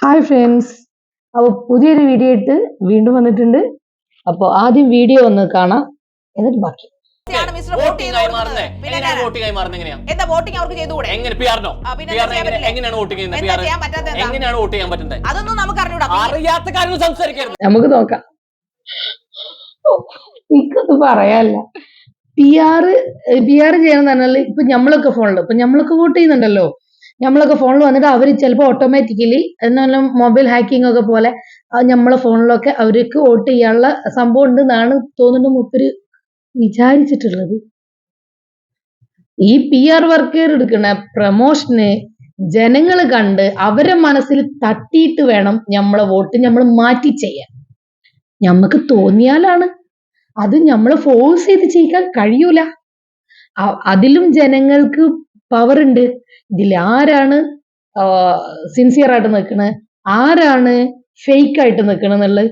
Hi friends അപ്പോൾ പുതിയൊരു video ഇട്ട് വീണ്ടും വന്നിട്ടുണ്ട്. അപ്പോൾ ആദ്യം വീഡിയോ ഒന്ന് കാണാം. എന്നിട്ട് ബാക്കി. നമുക്ക് അറിഞ്ഞൂടാ അറിയാത്ത കാര്യങ്ങൾ സംസാരിക്കരുത്. നമുക്ക് നോക്കാം. എനിക്കൊന്നും പറയാല്ല പി ആറ് പി ആറ് ചെയ്യണം പറഞ്ഞാൽ ഇപ്പൊ നമ്മളൊക്കെ ഫോണിൽ ഇപ്പൊ നമ്മളൊക്കെ വോട്ട് ചെയ്യുന്നുണ്ടല്ലോ. നമ്മളൊക്കെ ഫോണിൽ വന്നിട്ട് അവർ ചിലപ്പോൾ ഓട്ടോമാറ്റിക്കലി എന്നാലും മൊബൈൽ ഹാക്കിംഗ് ഒക്കെ പോലെ നമ്മളെ ഫോണിലൊക്കെ അവർക്ക് വോട്ട് ചെയ്യാനുള്ള സംഭവം ഉണ്ട് എന്നാണ് തോന്നുന്നു മുപ്പര് വിചാരിച്ചിട്ടുള്ളത്. ഈ പി ആർ വർക്കർ എടുക്കുന്ന പ്രമോഷന് ജനങ്ങൾ കണ്ട് അവരെ മനസ്സിൽ തട്ടിയിട്ട് വേണം നമ്മളെ വോട്ട് നമ്മൾ മാറ്റി ചെയ്യാൻ. നമുക്ക് തോന്നിയാലാണ് അത് നമ്മൾ ഫോഴ്സ് ചെയ്ത് ചെയ്യിക്കാൻ കഴിയൂല. അതിലും ജനങ്ങൾക്ക് പവർ ഉണ്ട്. ഇതിൽ ആരാണ് സിൻസിയർ ആയിട്ട് നിൽക്കണത് ആരാണ് ഫേക്ക് ആയിട്ട് നിൽക്കണം എന്നുള്ളത്?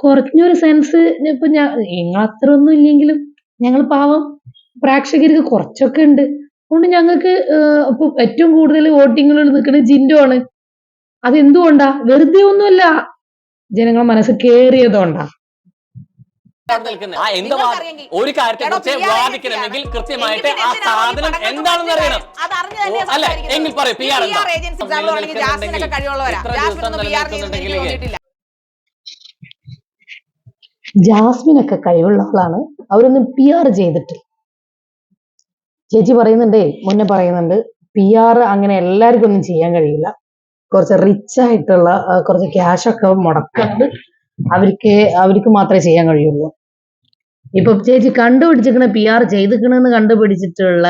കുറഞ്ഞൊരു സെൻസ് ഇപ്പൊ ഞാൻ നിങ്ങൾ അത്ര ഒന്നും ഇല്ലെങ്കിലും ഞങ്ങൾ പാവം പ്രേക്ഷകർക്ക് കുറച്ചൊക്കെ ഉണ്ട്. അതുകൊണ്ട് ഞങ്ങൾക്ക് ഇപ്പൊ ഏറ്റവും കൂടുതൽ വോട്ടിങ്ങിൽ നിൽക്കുന്നത് ജിൻഡോ ആണ്. അതെന്തുകൊണ്ടാ? വെറുതെ ഒന്നുമല്ല. ജനങ്ങളെ മനസ്സ് കേറിയതുകൊണ്ടാ അവിടെ നിൽക്കുന്നത് ആ എന്ത് വാ- നിങ്ങൾക്കറിയെങ്കിൽ- ഒരു കാര്യത്തെ കുറിച്ച് വാദിക്കണമെങ്കിൽ കൃത്യമായിട്ട് ആ സാധനം എന്താണെന്ന് അറിയണം. അല്ല. എങ്കിൽ പറയൂ, പി ആർ ജാസ്മിനൊക്കെ കഴിവുള്ള ആളാണ് അവരൊന്നും പി ആർ ചെയ്തിട്ടില്ല. ചേച്ചി പറയുന്നുണ്ടേ മുന്നേ പറയുന്നുണ്ട് പി ആർ അങ്ങനെ എല്ലാവർക്കും ഒന്നും ചെയ്യാൻ കഴിയില്ല. കുറച്ച് റിച്ച് ആയിട്ടുള്ള കുറച്ച് ക്യാഷ് ഒക്കെ മുടക്കുന്നത് അവർക്ക് അവർക്ക് മാത്രമേ ചെയ്യാൻ കഴിയുള്ളൂ. ഇപ്പൊ ചേച്ചി കണ്ടുപിടിച്ചിരിക്കണ പി ആർ ചെയ്തിക്കണെന്ന് കണ്ടുപിടിച്ചിട്ടുള്ള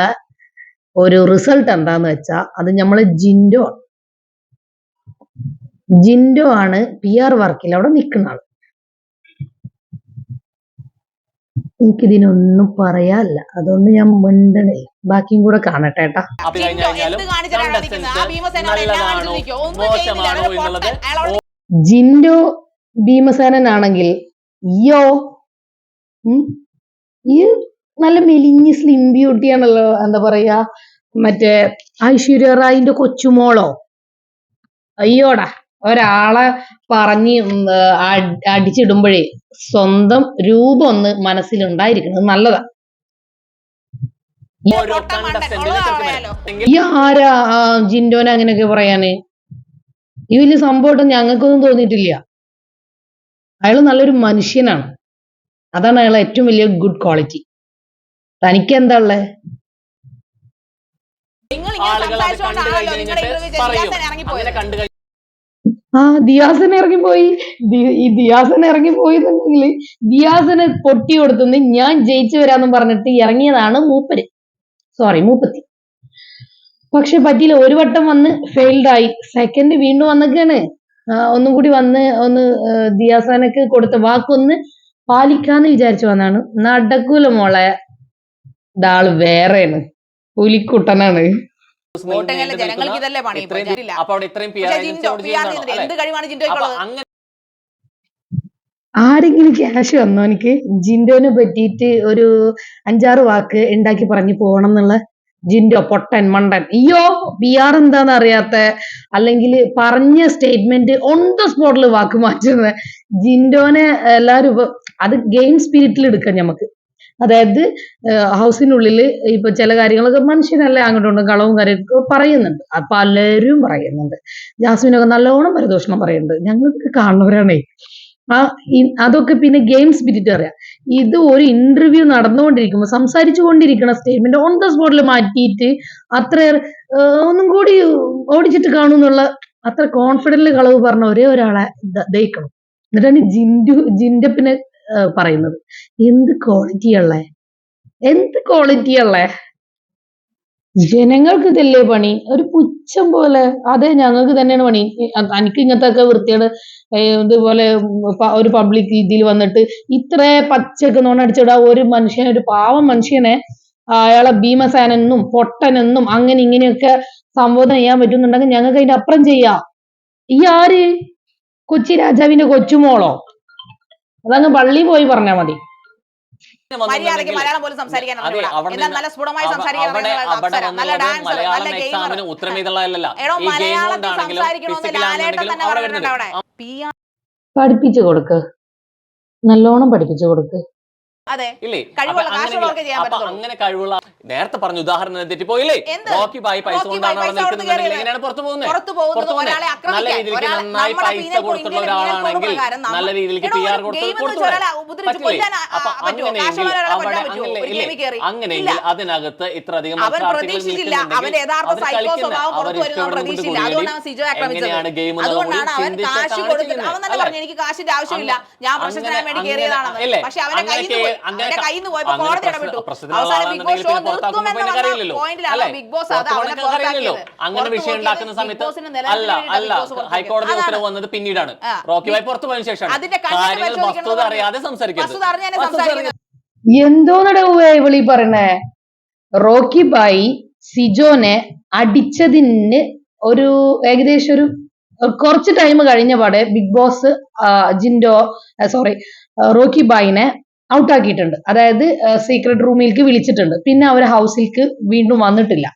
ഒരു റിസൾട്ട് എന്താന്ന് വെച്ചാ അത് നമ്മളെ ജിൻഡോ ആണ്. ജിൻഡോ ആണ് പി ആർ വർക്കിൽ അവിടെ നിൽക്കുന്ന ആൾ. എനിക്കിതിനൊന്നും പറയാല്ല അതൊന്നും ഞാൻ മിണ്ടണേ ബാക്കിയും കൂടെ കാണട്ടെ ജിൻഡോ ഭീമസേനനാണെങ്കിൽ യോ ഈ നല്ല മെലിഞ്ഞ് സ്ലിം ബ്യൂട്ടിയാണല്ലോ എന്താ പറയാ മറ്റേ ഐശ്വര്യ റായിന്റെ കൊച്ചുമോളോ? അയ്യോടാ ഒരാളെ പറഞ്ഞ് അടിച്ചിടുമ്പോഴേ സ്വന്തം രൂപം ഒന്ന് മനസ്സിലുണ്ടായിരിക്കണം. നല്ലതാ. ഈ ആരാ ജിൻഡോനെ അങ്ങനെയൊക്കെ പറയാന്? ഈ വലിയ സംഭവം ഞങ്ങൾക്കൊന്നും തോന്നിയിട്ടില്ല. അയാൾ നല്ലൊരു മനുഷ്യനാണ്. അതാണ് അയാളെ ഏറ്റവും വലിയ ഗുഡ് ക്വാളിറ്റി തനിക്ക് എന്താ ഉള്ളേ ആ ദിയാസൻ ഇറങ്ങിപ്പോയി. ദി- ഈ ദിയാസൻ ഇറങ്ങിപ്പോയി എന്നുണ്ടെങ്കിൽ ദിയാസന് പൊട്ടി കൊടുത്തുനിന്ന് ഞാൻ ജയിച്ചു വരാന്നും പറഞ്ഞിട്ട് ഇറങ്ങിയതാണ് മൂപ്പര്. സോറി മൂപ്പത്തി. പക്ഷെ പറ്റിയില്ല ഒരു വട്ടം വന്ന് ഫെയിൽഡ് ആയി. സെക്കൻഡ് വീണ്ടും വന്നൊക്കെയാണ് ഒന്നും കൂടി വന്ന് ഒന്ന് ദിയാസാനക്ക് കൊടുത്ത വാക്കൊന്ന് പാലിക്കാന്ന് വിചാരിച്ചു വന്നാണ്. നടക്കൂല മോളെ. ഇതാൾ വേറെയാണ്. പുലിക്കുട്ടനാണ്. ജനങ്ങൾക്ക് ഇതല്ലേ പണി? എന്ത് കഴിവാണ് അപ്പൊ ജിൻഡോയ്ക്കുള്ളത് ആരെങ്കിലും ക്യാഷ് വന്നോ എനിക്ക്? ജിൻഡോനെ പറ്റിയിട്ട് ഒരു അഞ്ചാറ് വാക്ക് ഉണ്ടാക്കി പറഞ്ഞു പോകണം എന്നുള്ള ജിൻഡോ പൊട്ടൻ മണ്ടൻ. അയ്യോ പി ആർ എന്താന്ന് അറിയാത്ത? അല്ലെങ്കിൽ പറഞ്ഞ സ്റ്റേറ്റ്മെന്റ് ഓൺ ദ സ്പോട്ടിൽ വാക്ക് മാറ്റുന്ന ജിൻഡോനെ എല്ലാവരും അത് ഗെയിം സ്പിരിറ്റിൽ എടുക്കാം നമുക്ക് അതായത് ഹൗസിനുള്ളിൽ ഇപ്പൊ ചില കാര്യങ്ങളൊക്കെ മനുഷ്യനല്ലേ അങ്ങോട്ടും ഇങ്ങോട്ടും കളവും കാര്യമൊക്കെ പറയുന്നുണ്ട്. പലരും പറയുന്നുണ്ട്. ജാസ്മിനൊക്കെ നല്ലോണം പരിദോഷണം പറയുന്നുണ്ട്. ഞങ്ങൾക്ക് കാണുന്നവരാണേ. ആ അതൊക്കെ പിന്നെ ഗെയിം സ്പിരിറ്റ് അറിയാം. ഇത് ഒരു ഇന്റർവ്യൂ നടന്നുകൊണ്ടിരിക്കുമ്പോൾ സംസാരിച്ചു കൊണ്ടിരിക്കുന്ന സ്റ്റേറ്റ്മെന്റ് ഓൺ ദ സ്പോട്ടിൽ മാറ്റിയിട്ട് അത്ര ഒന്നും കൂടി ഓടിച്ചിട്ട് കാണുന്നുള്ള അത്ര കോൺഫിഡന്റ് കളവ് പറഞ്ഞ ഒരേ ഒരാളെ ദയിക്കണം എന്നിട്ടാണ് ജിൻഡു ജിൻഡപ്പിനെ പറയുന്നത്. എന്ത് ക്വാളിറ്റി ഉള്ളേ? എന്ത് ക്വാളിറ്റി ഉള്ളേ? ജനങ്ങൾക്ക് ഇതല്ലേ പണി? ഒരു പുച്ഛം പോലെ. അതെ ഞങ്ങൾക്ക് തന്നെയാണ് പണി. എനിക്ക് ഇങ്ങനത്തെ ഒക്കെ വൃത്തിയുടെ ഇതുപോലെ ഒരു പബ്ലിക് രീതിയിൽ വന്നിട്ട് ഇത്ര പച്ചക്ക് നോണടിച്ചിടാ ഒരു മനുഷ്യനെ ഒരു പാവം മനുഷ്യനെ അയാളെ ഭീമസേനെന്നും പൊട്ടനെന്നും അങ്ങനെ ഇങ്ങനെയൊക്കെ സംബോധന ചെയ്യാൻ പറ്റുന്നുണ്ടെങ്കിൽ ഞങ്ങൾക്ക് അതിന്റെ അപ്പുറം ചെയ്യാം. ഈ ആര്? കൊച്ചി രാജാവിന്റെ കൊച്ചുമോളോ? അതങ്ങ് പള്ളി പോയി പറഞ്ഞാ മതി. മര്യാദയ്ക്ക് മലയാളം പോലും സംസാരിക്കാൻ അതെ, അറിഞ്ഞൂടാ. എന്നാൽ നല്ല സ്ഫുടമായി സംസാരിക്കാൻ നല്ല ഡാൻസർ നല്ല ഗെയിമർ പഠിപ്പിച്ചു കൊടുക്ക്. നല്ലോണം പഠിപ്പിച്ചു കൊടുക്ക്. അതെ. ഇല്ലേ? കഴിവുള്ള കാശുള്ളവർക്ക് ചെയ്യാൻ. അങ്ങനെ കഴിവുള്ള നേരത്തെ പറഞ്ഞ ഉദാഹരണം തെറ്റിപ്പോയില്ലേ? ബാക്കി പായി പൈസ കൊണ്ടാണ് അവിടെ കയറിയത്. എങ്ങനെയാണ് പുറത്തു പോകുന്നത്? പുറത്തു നല്ല രീതിയിൽ രീതിക്ക് നന്നായി പൈസ പീനൽ കൊടുത്തിട്ടുള്ള ഒരാളാണെങ്കിൽ നല്ല രീതിയിലേക്ക് പി ആർ കൊടുത്ത്? അങ്ങനെയെങ്കിൽ. അതിനകത്ത് സിജോ ആക്രമിച്ചത് എങ്ങനെയാണ് ഗെയിം എനിക്ക് കാശിന്റെ ആവശ്യമില്ല. ഞാൻ പ്രശ്നത്തിനായി വേണ്ടി? പക്ഷെ അവനെ കയ്യിൽ അങ്ങനെ അവന്റെ കയ്യിൽ നിന്ന് പോയപ്പോ അങ്ങനെ കോടതി ഇടപെട്ടു. അവസാനം ബിഗ് ബോസ് ഷോ ആളാണെന്നുണ്ടെങ്കിൽ പിന്നെ നിർത്തുമെന്ന് പുറത്താക്കുമ്പോൾ പറഞ്ഞ എനിക്കറിയില്ലല്ലോ. പോയിന്റിലാണ് ബിഗ് ബോസ് അത് അവനെ പുറത്താക്കിയത്. അങ്ങനെ വിഷയം ഉണ്ടാക്കുന്ന സമയത്ത് അല്ല അല്ല. ഹൈക്കോടതി ഉത്തരവ് വന്നത് പിന്നീടാണ്. റോക്കി ബായ് പുറത്തു പോയതിനു ശേഷം അതിന്റെ കണ്ണിനെ കാര്യങ്ങൾ പരിശോധിക്കണം വസ്തുത അറിയാതെ സംസാരിക്കുന്നത് എന്തോന്നടവേ വിളി പറയണേ? റോക്കി ബായി സിജോനെ അടിച്ചതിന് ഒരു ഏകദേശം ഒരു ഒരു കുറച്ച് ടൈം കഴിഞ്ഞ പാടെ Bigg Boss Jinto sorry Rocky ബായിനെ ഔട്ടാക്കിയിട്ടുണ്ട് അതായത് സീക്രട്ട് റൂമിലേക്ക് വിളിച്ചിട്ടുണ്ട്. പിന്നെ അവർ ഹൗസിലേക്ക് വീണ്ടും വന്നിട്ടില്ല.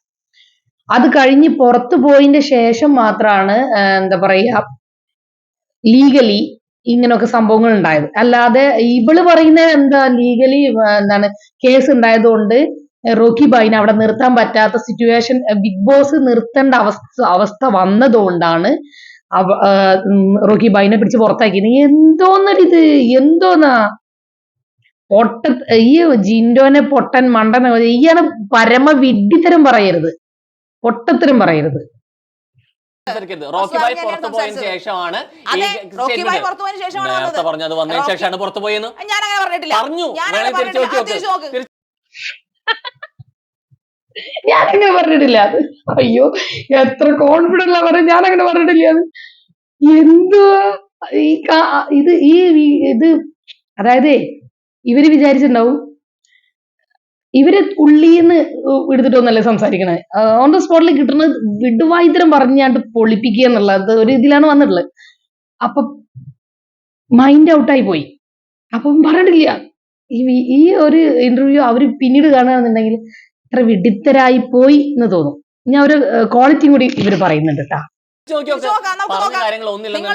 അത് കഴിഞ്ഞ് പുറത്തു പോയതിന്റെ ശേഷം മാത്രമാണ് എന്താ പറയാ ലീഗലി ഇങ്ങനെയൊക്കെ സംഭവങ്ങൾ ഉണ്ടായത്. അല്ലാതെ ഇവൾ പറയുന്ന എന്താ ലീഗലി എന്താണ് കേസ് ഉണ്ടായതുകൊണ്ട് റോക്കി ബായിനെ അവിടെ നിർത്താൻ പറ്റാത്ത സിറ്റുവേഷൻ ബിഗ് ബോസ് നിർത്തേണ്ട അവസ്ഥ അവസ്ഥ വന്നതുകൊണ്ടാണ് റോക്കി ബായിനെ പിടിച്ച് പുറത്താക്കിയത്. എന്തോന്നൊരിത് എന്തോന്നാ? പൊട്ട ഈ ജിൻഡോനെ പൊട്ടൻ മണ്ടൻ ഇയാൾ പരമ വിഡ്ഢിത്തരം പറയരുത്. പൊട്ടത്തരം പറയരുത്. റോക്കി ബായ് പുറത്തു പോയതിനു ശേഷമാണ് നേരത്തെ പറഞ്ഞത് വന്നതിന് ശേഷമാണ് പുറത്തു പോയെന്ന്. ഞാൻ അങ്ങനെ പറഞ്ഞിട്ടില്ല. പറഞ്ഞു. വേണേ തിരിച്ചു. നോക്കി ഞാനങ്ങനെ പറഞ്ഞിട്ടില്ല. അത് അയ്യോ എത്ര കോൺഫിഡൻസ് പറഞ്ഞു പറയാ ഞാൻ അങ്ങനെ പറഞ്ഞിട്ടില്ല. അത് എന്തുവാ? ഈ ഇത് ഈ ഇത് അതായത് ഇവർ വിചാരിച്ചിട്ടുണ്ടാവും. ഇവർ ഉള്ളീന്ന് എടുത്തിട്ടൊന്നല്ലേ സംസാരിക്കണേ? ഓൺ ദ സ്പോട്ടിൽ കിട്ടുന്ന വിടുവായുത്തരം പറഞ്ഞാണ്ട് പൊളിപ്പിക്കുക എന്നുള്ളത് ഒരു ഇതിലാണ് വന്നിട്ടുള്ളത്. അപ്പൊ മൈൻഡ് ഔട്ടായി പോയി. അപ്പം പറഞ്ഞിട്ടില്ല. ഈ ഈ ഒരു ഇന്റർവ്യൂ അവർ പിന്നീട് കാണുകയാണെന്നുണ്ടെങ്കിൽ ഇത്ര വിഡിത്തരായി പോയി എന്ന് തോന്നും. ഞാൻ ഒരു ക്വാളിറ്റിയും കൂടി ഇവർ പറയുന്നുണ്ട് കേട്ടാ. കാര്യങ്ങൾ ഒന്നില്ലെന്ന്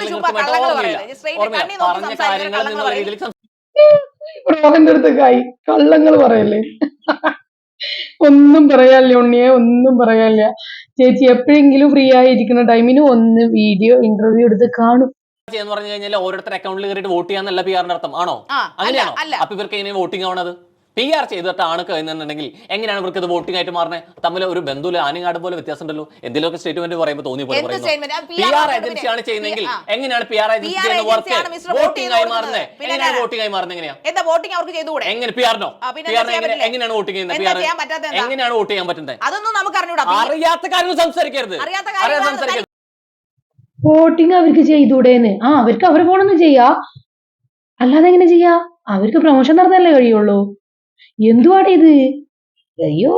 റോഹന്റെ അടുത്തേക്കായി കള്ളങ്ങൾ പറയല്ലേ? ഒന്നും പറയാനില്ല ഉണ്ണിയെ ഒന്നും പറയാനില്ല. ചേച്ചി എപ്പോഴെങ്കിലും ഫ്രീ ആയിരിക്കുന്ന ടൈമിന് ഒന്ന് വീഡിയോ ഇന്റർവ്യൂ എടുത്ത് കാണും. എന്ന് പറഞ്ഞു കഴിഞ്ഞാൽ ഓരോരുത്തർ അക്കൗണ്ടിൽ കയറിയിട്ട് വോട്ട് ചെയ്യാന്നല്ല പി ആറിന്റെ അർത്ഥം. ആണോ? ആ, അല്ല, അങ്ങനെയാണോ? അപ്പൊ ഇവർക്ക് എങ്ങനെ വോട്ടിംഗ് ആവണത്? പി ആർ ചെയ്തിട്ടാണ് എന്നുണ്ടെങ്കിൽ എങ്ങനെയാണ് ഇവർക്ക് ഇത് വോട്ടിംഗ് ആയിട്ട് മാറുന്നത്? തമ്മിൽ ഒരു ബന്ധുല ആനങ്ങാട് പോലെ വ്യത്യാസം ഉണ്ടല്ലോ എന്തെങ്കിലുമൊക്കെ സ്റ്റേറ്റ്മെന്റ് പറയുമ്പോൾ തോന്നി പോലെ പി ആർ ആണ് ഏജൻസിയാണ് ചെയ്യുന്നെങ്കിൽ ചെയ്യുന്നതെങ്കിൽ എങ്ങനെയാണ് പി ആർ ഏജൻസി ചെയ്യുന്ന വർക്ക് വോട്ടിംഗ് ആയി മാറുന്നത്. പിന്നെ എങ്ങനെയാണ് വോട്ടിംഗ് ആയി മാറുന്നത് എങ്ങനെയാ? എന്താ വോട്ടിംഗ് അവർക്ക് ചെയ്തുകൂടെ? എങ്ങനെ പി ആറിനോ പി ആറിന്? എങ്ങനെയാണ് വോട്ടിംഗ് ചെയ്യുന്നത്? പി എന്താ ആർ പറ്റാത്ത എന്താ? എങ്ങനെയാണ് വോട്ട് ചെയ്യാൻ പറ്റുന്നത്? അതൊന്നും നമുക്ക് അറിഞ്ഞൂടാ അറിയാത്ത കാര്യങ്ങൾ സംസാരിക്കരുത്. അറിയാത്ത കാര്യം സംസാരിക്കരുത്. വോട്ടിംഗ് അവർക്ക് ചെയ്തൂടേന്ന് ആ അവർക്ക് അവരെ ഫോണൊന്നും ചെയ്യാ. അല്ലാതെ എങ്ങനെ ചെയ്യാ? അവർക്ക് പ്രൊമോഷൻ നടന്നല്ലേ കഴിയുള്ളൂ. എന്തുവാടെ ഇത്? അയ്യോ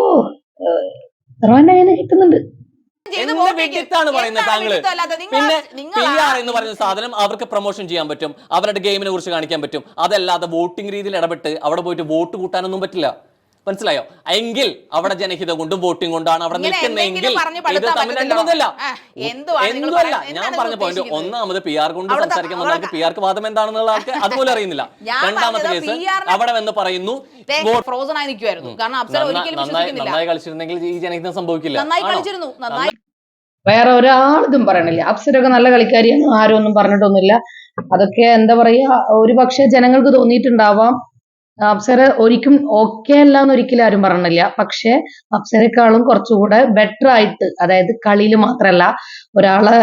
റോന്റെ കയ്യിൽ നിന്ന് കിട്ടുന്നുണ്ട് പിന്നെ പി ആർ എന്ന് പറയുന്ന സാധനം അവർക്ക് പ്രൊമോഷൻ ചെയ്യാൻ പറ്റും. അവരുടെ ഗെയിമിനെ കുറിച്ച് കാണിക്കാൻ പറ്റും. അതല്ലാതെ വോട്ടിംഗ് രീതിയിൽ ഇടപെട്ട് അവിടെ പോയിട്ട് വോട്ട് കൂട്ടാനൊന്നും പറ്റില്ല. മനസ്സിലായോ? എങ്കിൽ അവിടെ ജനഹിതം കൊണ്ടും വോട്ടിംഗ് കൊണ്ടാണ് അവിടെ നിൽക്കുന്നതെങ്കിൽ ഇത് തമ്മിൽ എന്തുമല്ല ഞാൻ പറഞ്ഞ പോയിന്റ്? ഒന്നാമത് പി ആർ കൊണ്ട് സംസാരിക്കാൻ പി ആർക്ക് വാദം എന്താണെന്നുള്ള ആൾക്ക് അതുപോലെ അറിയുന്നില്ല. രണ്ടാമത്തെ കേസ് അവിടെ വന്ന് പറയുന്നു നന്നായി നന്നായി കളിച്ചിരുന്നെങ്കിൽ ഈ ജനഹിതം സംഭവിക്കില്ല. നന്നായി കളിച്ചിരുന്നു. നന്നായി വേറെ ഒരാളിതും പറയണില്ല. അപ്സരൊക്കെ നല്ല കളിക്കാരിയാണ് ആരും ഒന്നും പറഞ്ഞിട്ടൊന്നുമില്ല. അതൊക്കെ എന്താ പറയാ ഒരു പക്ഷെ ജനങ്ങൾക്ക് തോന്നിയിട്ടുണ്ടാവാം. അപ്സര ഒരിക്കും ഓക്കെ അല്ല എന്ന് ഒരിക്കലും ആരും പറഞ്ഞില്ല. പക്ഷെ അപ്സരക്കാളും കുറച്ചുകൂടെ ബെറ്റർ ആയിട്ട് അതായത് കളിയിൽ മാത്രമല്ല ഒരാളെ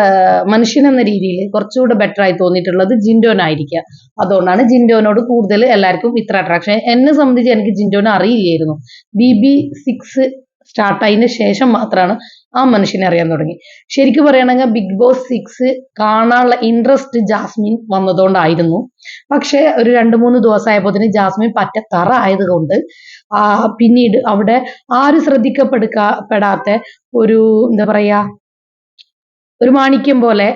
മനുഷ്യൻ എന്ന രീതിയിൽ കുറച്ചുകൂടെ ബെറ്റർ ആയി തോന്നിയിട്ടുള്ളത് ജിൻഡോനായിരിക്കുക അതുകൊണ്ടാണ് ജിൻഡോനോട് കൂടുതൽ എല്ലാവർക്കും ഇത്ര അട്രാക്ഷൻ എന്നെ സംബന്ധിച്ച് എനിക്ക് ജിൻഡോനെ അറിയില്ലായിരുന്നു. ബി ബി സിക്സ് സ്റ്റാർട്ടായതിനു ശേഷം മാത്രമാണ് ആ മനുഷ്യനെ അറിയാൻ തുടങ്ങി. ശരിക്കും പറയുകയാണെങ്കിൽ ബിഗ് ബോസ് സിക്സ് കാണാനുള്ള ഇൻട്രസ്റ്റ് ജാസ്മിൻ വന്നതുകൊണ്ടായിരുന്നു പക്ഷെ ഒരു രണ്ട് മൂന്ന് ദിവസമായപ്പോത്തിന് ജാസ്മിൻ പറ്റ തറ ആയതുകൊണ്ട് പിന്നീട് അവിടെ ആരും ശ്രദ്ധിക്കപ്പെടുക്ക പെടാത്ത ഒരു എന്താ പറയാ ഒരു മാണിക്യം പോലെ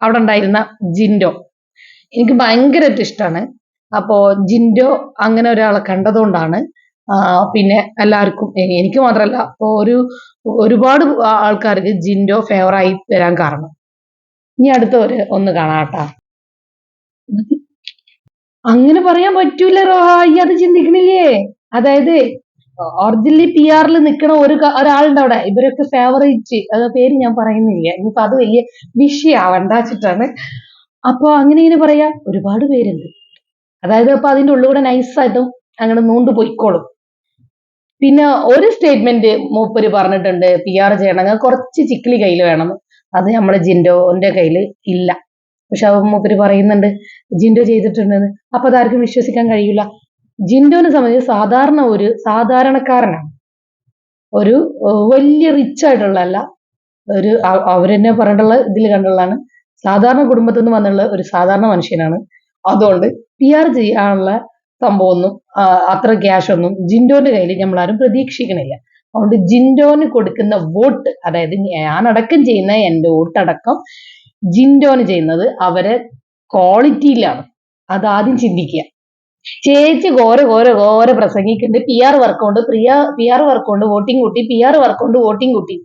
അവിടെ ഉണ്ടായിരുന്ന ജിൻഡോ. എനിക്ക് ഭയങ്കര ഇഷ്ടമാണ് അപ്പോ ജിൻഡോ അങ്ങനെ ഒരാളെ കണ്ടതുകൊണ്ടാണ് പിന്നെ എല്ലാവർക്കും എനിക്ക് മാത്രമല്ല ഒരു ഒരുപാട് ആൾക്കാർക്ക് ജിൻഡോ ഫേവറായി വരാൻ കാരണം. ഇനി അടുത്ത ഒരു ഒന്ന് കാണാട്ടാ അങ്ങനെ പറയാൻ പറ്റൂല റോഹായി അത് ചിന്തിക്കണില്ലേ? അതായത് ഒറിജിനലി പി ആറിൽ നിൽക്കണ ഒരു ഒരാളുണ്ട് അവിടെ ഇവരൊക്കെ ഫേവറേറ്റ് അത് പേര് ഞാൻ പറയുന്നില്ല ഇനിയിപ്പോ അത് വലിയ വിഷയാവണ്ട വെച്ചിട്ടാണ്. അപ്പൊ അങ്ങനെ ഇങ്ങനെ പറയാ ഒരുപാട് പേരുണ്ട്. അതായത് അപ്പൊ അതിന്റെ ഉള്ളിലൂടെ നൈസായിട്ടും അങ്ങനെ നൂണ്ട് പൊയ്ക്കോളും. പിന്നെ ഒരു സ്റ്റേറ്റ്മെന്റ് മൂപ്പര് പറഞ്ഞിട്ടുണ്ട് പി ആർ ചെയ്യണമെങ്കിൽ കുറച്ച് ചിക്കിലി കയ്യിൽ വേണം. അത് നമ്മുടെ ജിൻഡോന്റെ കയ്യിൽ ഇല്ല. പക്ഷെ അവ മൂപ്പര് പറയുന്നുണ്ട് ജിൻഡോ ചെയ്തിട്ടുണ്ടെന്ന്. അപ്പൊ അതാർക്കും വിശ്വസിക്കാൻ കഴിയില്ല ജിൻഡോനെ സംബന്ധിച്ച് സാധാരണ ഒരു സാധാരണക്കാരനാണ്. ഒരു വലിയ റിച്ച് ആയിട്ടുള്ളതല്ല. ഒരു അവരെന്നെ പറഞ്ഞിട്ടുള്ള ഇതിൽ കണ്ടുള്ളതാണ്. സാധാരണ കുടുംബത്തിൽ നിന്ന് വന്നുള്ള ഒരു സാധാരണ മനുഷ്യനാണ്. അതുകൊണ്ട് പി ആർ ചെയ്യാനുള്ള സംഭവമൊന്നും അത്ര ക്യാഷ് ഒന്നും ജിൻഡോന്റെ കയ്യിൽ ആരും പ്രതീക്ഷിക്കണില്ല. അതുകൊണ്ട് ജിൻഡോന് കൊടുക്കുന്ന വോട്ട് അതായത് ഞാൻ അടക്കം ചെയ്യുന്ന എന്റെ വോട്ടടക്കം ജിൻഡോന് ചെയ്യുന്നത് അവരെ ക്വാളിറ്റിയിലാണ്. അത് ആദ്യം ചിന്തിക്കുക. ചേച്ചി ഘോര ഘോര ഘോര പ്രസംഗിക്കുന്നുണ്ട്. പി ആർ വർക്ക് കൊണ്ട് പ്രിയ പി ആർ വർക്ക് കൊണ്ട് വോട്ടിംഗ് കൂട്ടി പി ആർ വർക്ക് കൊണ്ട് വോട്ടിംഗ് കൂട്ടി.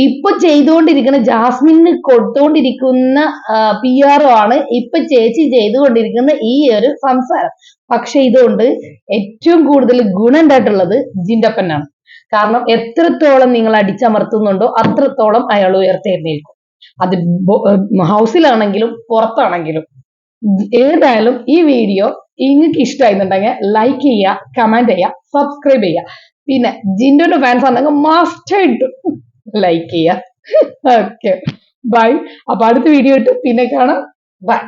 ഇപ്പൊ ചെയ്തുകൊണ്ടിരിക്കുന്ന ജാസ്മിന് കൊടുത്തുകൊണ്ടിരിക്കുന്ന പി ആർ ആണ് ഇപ്പൊ ചേച്ചി ചെയ്തുകൊണ്ടിരിക്കുന്ന ഈ ഒരു സംസാരം. പക്ഷെ ഇതുകൊണ്ട് ഏറ്റവും കൂടുതൽ ഗുണം ഉണ്ടായിട്ടുള്ളത് ജിൻഡപ്പനാണ്. കാരണം എത്രത്തോളം നിങ്ങൾ അടിച്ചമർത്തുന്നുണ്ടോ അത്രത്തോളം അയാൾ ഉയർത്തെഴുന്നേൽക്കും. അത് ഹൗസിലാണെങ്കിലും പുറത്താണെങ്കിലും. ഏതായാലും ഈ വീഡിയോ നിങ്ങൾക്ക് ഇഷ്ടമായിരുന്നുണ്ടെങ്കിൽ ലൈക്ക് ചെയ്യുക കമന്റ് ചെയ്യുക സബ്സ്ക്രൈബ് ചെയ്യുക. പിന്നെ ജിൻഡോന്റെ ഫാൻസ് ആണെങ്കിൽ മസ്റ്റായിട്ട് ലൈക്ക് ചെയ്യുക ഓക്കെ ബൈ അപ്പൊ അടുത്ത വീഡിയോ ഇട്ട് പിന്നെ കാണാം. ബൈ